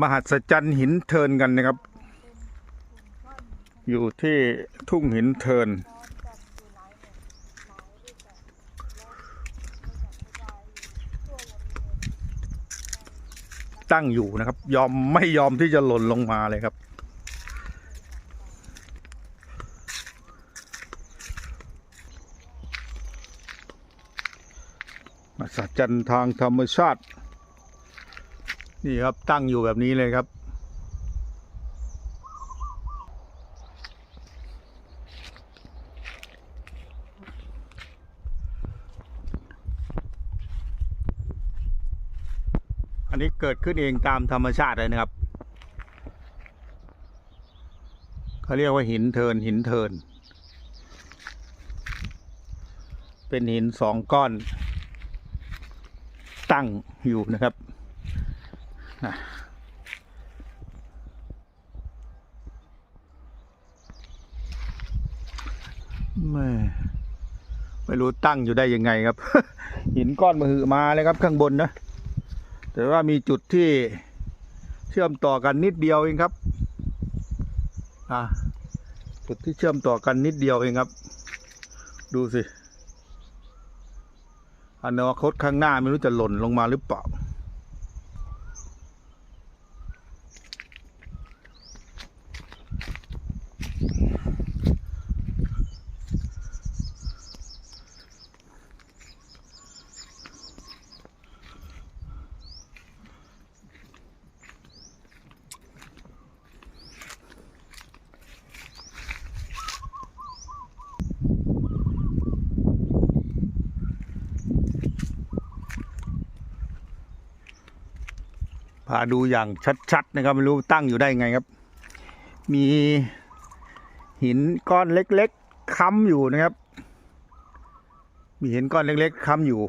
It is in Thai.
มหัศจรรย์หินเทินกันนะครับ อยู่ที่ทุ่งหินเทิน ตั้งอยู่นะครับ ยอมไม่ยอมที่จะหล่นลงมาเลยครับมหัศจรรย์ทางธรรมชาติ นี่ครับตั้งอยู่แบบนี้เลยครับ อันนี้เกิดขึ้นเองตามธรรมชาติเลยนะครับเขาเรียกว่าหินเทินหินเทิน เป็นหินสองก้อน ตั้งอยู่นะครับ อะไม่ไม่รู้ตั้งอยู่ได้ยังไงครับ หินก้อนมหึมาเลยครับข้างบนนะ แต่ว่ามีจุดที่เชื่อมต่อกันนิดเดียวเองครับ อ่าจุดที่เชื่อมต่อกันนิดเดียวเองครับ ดูสิอนาคตข้างหน้าไม่รู้จะหล่นลงมาหรือเปล่า พาดูอย่างชัดๆนะครับไม่รู้ตั้งอยู่ได้ไงครับ มี หินก้อนเล็กๆค้ำอยู่นะครับ มีหินก้อนเล็กๆค้ำอยู่